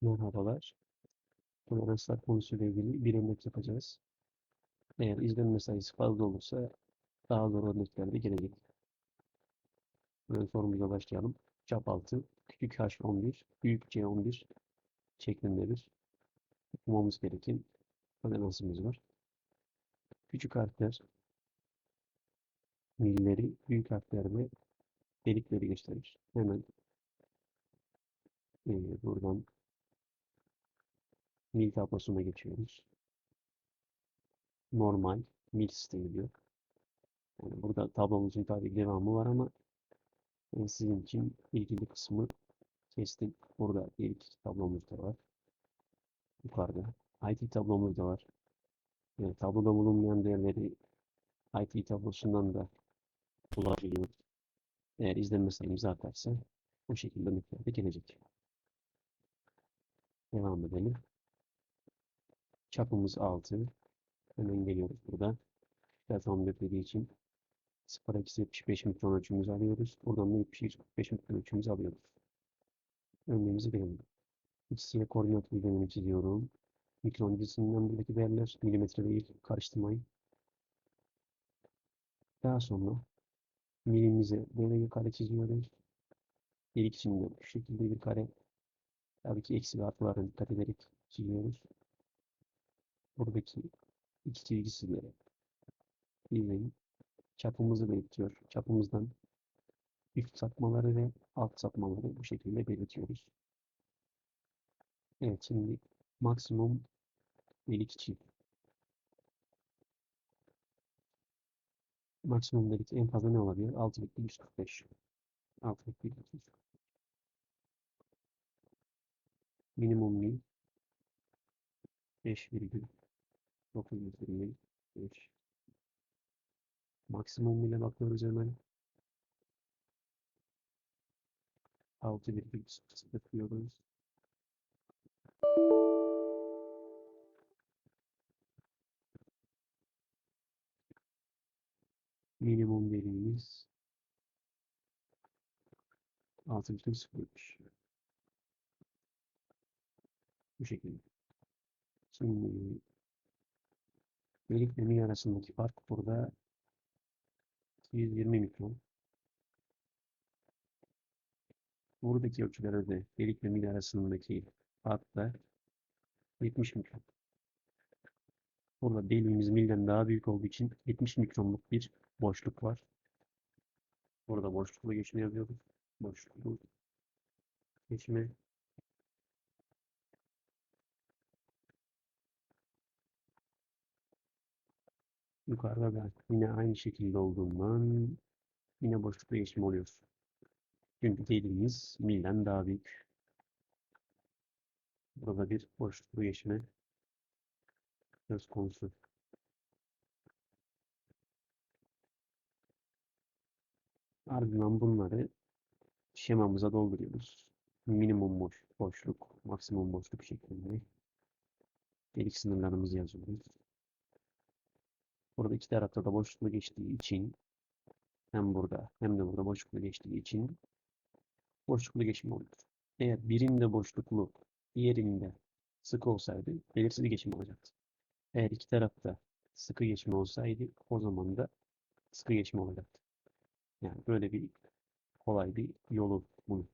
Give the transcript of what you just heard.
Merhabalar. Toleranslar konusuyla ilgili bir örnek yapacağız. Eğer izlenme sayısı fazla olursa daha zor örnekler de gelecek. Hemen sorumuza başlayalım. Çap 6, küçük h11, büyük c11 şeklinde bir bulmamız gereken toleransımız var. Küçük harfler milleri, büyük harfler ve delikleri gösterir. Hemen eee, buradan mil tablosuna geçiyoruz. Normal mil sistemi diyor. Yani burada tablomuzun tabii devamı var ama ben sizin için ilgili kısmı kestim. Burada ilk tablomuz da var. Yukarıda. IT tablomuz da var. Yani tabloda bulunmayan değerleri IT tablosundan da bulabiliyoruz. Eğer izlenme sayımız artarsa bu şekilde miktarda gelecek. Devam edelim. Çapımız 6. Hemen geliyoruz burada. Biraz 14 dediği için 0 eksi 75 mikron ölçümümüzü alıyoruz. Buradan da 75 mikron ölçümümüzü alıyoruz. Örneğimizi verelim. X'ye koordinat düzlemini çiziyorum. Mikron cinsinden buradaki değerler milimetre değil karıştırmayın. Daha sonra milimize böyle bir kare çiziyoruz. Delik içinde bu şekilde bir kare. Tabii ki eksi ve artılarına dikkat ederek çiziyoruz. Buradaki iki çizgisiyle izleyin. Çapımızı belirtiyor. Çapımızdan üst sapmaları ve alt sapmaları bu şekilde belirtiyoruz. Evet şimdi maksimum delik için. Maksimum delik en fazla ne olabilir? 6.145. 6.145. Minimum mil 5,925. Maksimum mile bakıyoruz hemen. 6,0 diyoruz. Minimum değerimiz 6,0'muş. Bu şekilde. Şimdi delikle mi arasındaki fark burada 120 mikron. Buradaki ölçülerde de delikle mil arasındaki fark da 70 mikron. Burada deliğimiz milden daha büyük olduğu için 70 mikronluk bir boşluk var. Burada boşluklu geçme yazıyoruz. Boşluklu geçme yukarıda da yine aynı şekilde olduğundan yine boşluklu geçme oluyor. Çünkü deliğimiz milden daha büyük. Burada bir boşluklu geçme söz konusu. Ardından bunları şemamıza dolduruyoruz. Minimum boş, boşluk, maksimum boşluk şeklinde delik sınırlarımızı yazıyoruz. Burada iki tarafta da boşluklu geçtiği için hem burada hem de burada boşluklu geçtiği için boşluklu geçme oluyor. Eğer birinde boşluklu, diğerinde sıkı olsaydı belirsiz geçim olacaktı. Eğer iki tarafta sıkı geçme olsaydı o zaman da sıkı geçme olacaktı. Yani böyle bir kolay bir yolu bunun.